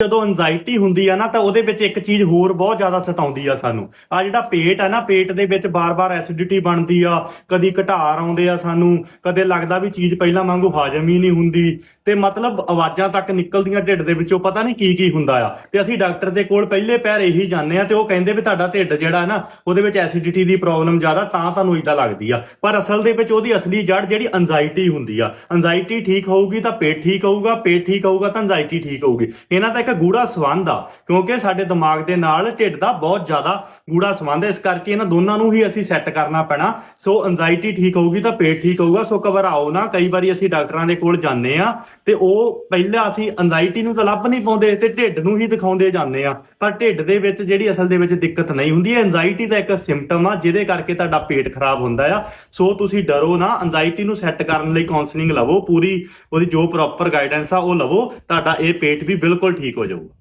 ਜਦੋਂ ਐਂਜ਼ਾਈਟੀ ਹੁੰਦੀ ਆ ਨਾ, ਤਾਂ ਉਹਦੇ ਵਿੱਚ ਇੱਕ ਚੀਜ਼ ਹੋਰ ਬਹੁਤ ਜ਼ਿਆਦਾ ਸਤਾਉਂਦੀ ਆ ਸਾਨੂੰ। ਆ ਜਿਹੜਾ ਪੇਟ ਆ ਨਾ, ਪੇਟ ਦੇ ਵਿੱਚ ਬਾਰ-ਬਾਰ ਐਸਿਡਿਟੀ ਬਣਦੀ ਆ, ਕਦੀ ਘਟਾਰ ਆਉਂਦੇ ਆ ਸਾਨੂੰ, ਕਦੇ ਲੱਗਦਾ ਵੀ ਚੀਜ਼ ਪਹਿਲਾਂ ਵਾਂਗੂ ਹਾਜ਼ਮ ਹੀ ਨਹੀਂ ਹੁੰਦੀ, ਤੇ ਮਤਲਬ ਆਵਾਜ਼ਾਂ ਤੱਕ ਨਿਕਲਦੀਆਂ ਢਿੱਡ ਦੇ ਵਿੱਚੋਂ, ਪਤਾ ਨਹੀਂ ਕੀ ਕੀ ਹੁੰਦਾ ਆ। ਤੇ ਅਸੀਂ ਡਾਕਟਰ ਦੇ ਕੋਲ ਪਹਿਲੇ ਪੈਰ ਇਹੀ ਜਾਂਦੇ ਆ, ਤੇ ਉਹ ਕਹਿੰਦੇ ਵੀ ਤੁਹਾਡਾ ਢਿੱਡ ਜਿਹੜਾ ਨਾ, ਉਹਦੇ ਵਿੱਚ ਐਸਿਡਿਟੀ ਦੀ ਪ੍ਰੋਬਲਮ ਜ਼ਿਆਦਾ, ਤਾਂ ਤੁਹਾਨੂੰ ਇਦਾਂ ਲੱਗਦੀ ਆ। ਪਰ ਅਸਲ ਦੇ ਵਿੱਚ ਉਹਦੀ ਅਸਲੀ ਜੜ ਜਿਹੜੀ ਐਂਜ਼ਾਈਟੀ ਹੁੰਦੀ ਆ। ਐਂਜ਼ਾਈਟੀ ਠੀਕ ਹੋਊਗੀ ਤਾਂ ਪੇਟ ਠੀਕ ਹੋਊਗਾ, ਪੇਟ ਠੀਕ ਹੋਊਗਾ ਤਾਂ ਐਂਜ਼ਾਈਟੀ ਠੀਕ ਹੋਊਗੀ। ਇਹਨਾਂ ਦਾ ਇੱਕ ਗੂੜਾ ਸੰਬੰਧ ਆ, ਕਿਉਂਕਿ ਸਾਡੇ ਦਿਮਾਗ ਦੇ ਨਾਲ ਢਿੱਡ ਦਾ ਬਹੁਤ ਜ਼ਿਆਦਾ ਗੂੜਾ ਸੰਬੰਧ ਹੈ ਇਸ ਕਰਕੇ ਇਹਨਾਂ ਦੋਨਾਂ ਨੂੰ ਹੀ ਅਸੀਂ ਸੈੱਟ ਕਰਨਾ ਪੈਣਾ। ਸੋ ਐਂਜ਼ਾਈਟੀ ਠੀਕ ਹੋਊਗੀ ਤਾਂ ਪੇਟ ਠੀਕ ਹੋਊਗਾ, ਸੋ ਘਬਰਾਓ ਨਾ, ਕਈ ਵਾਰੀ ਅਸੀਂ ਡਾਕਟਰਾਂ ਦੇ ਕੋਲ ਜਾਂਦੇ ਆ ਤੇ ਉਹ ਪਹਿਲਾਂ ਅਸੀਂ ਐਂਜ਼ਾਈਟੀ ਨੂੰ ਤਾਂ ਲੱਭ ਨਹੀਂ ਪਾਉਂਦੇ ਤੇ ਢਿੱਡ ਨੂੰ ਹੀ ਦਿਖਾਉਂਦੇ ਜਾਂਦੇ ਆ। ਪਰ ਢਿੱਡ ਦੇ ਵਿੱਚ ਜਿਹੜੀ ਅਸਲ ਦੇ ਵਿੱਚ ਦਿੱਕਤ ਨਹੀਂ ਹੁੰਦੀ ਹੈ ਐਂਜ਼ਾਈਟੀ ਦਾ ਇੱਕ ਸਿੰਪਟਮ ਆ, ਜਿਹਦੇ ਕਰਕੇ ਤੁਹਾਡਾ ਪੇਟ ਖਰਾਬ ਹੁੰਦਾ ਆ। ਸੋ ਤੁਸੀਂ ਡਰੋ ਨਾ ਐਂਜ਼ਾਈਟੀ ਨੂੰ ਸੈੱਟ ਕਰਨ ਲਈ ਕਾਉਂਸਲਿੰਗ ਲਵੋ, ਪੂਰੀ ਉਹਦੀ ਜੋ ਪ੍ਰੋਪਰ ਗਾਈਡੈਂਸ ਆ, ਉਹ ਲਵੋ, ਤੁਹਾਡਾ ਇਹ ਪੇਟ ਵੀ ਬਿਲਕੁਲ ਠੀਕ ਹੋ ਜਾਊਗਾ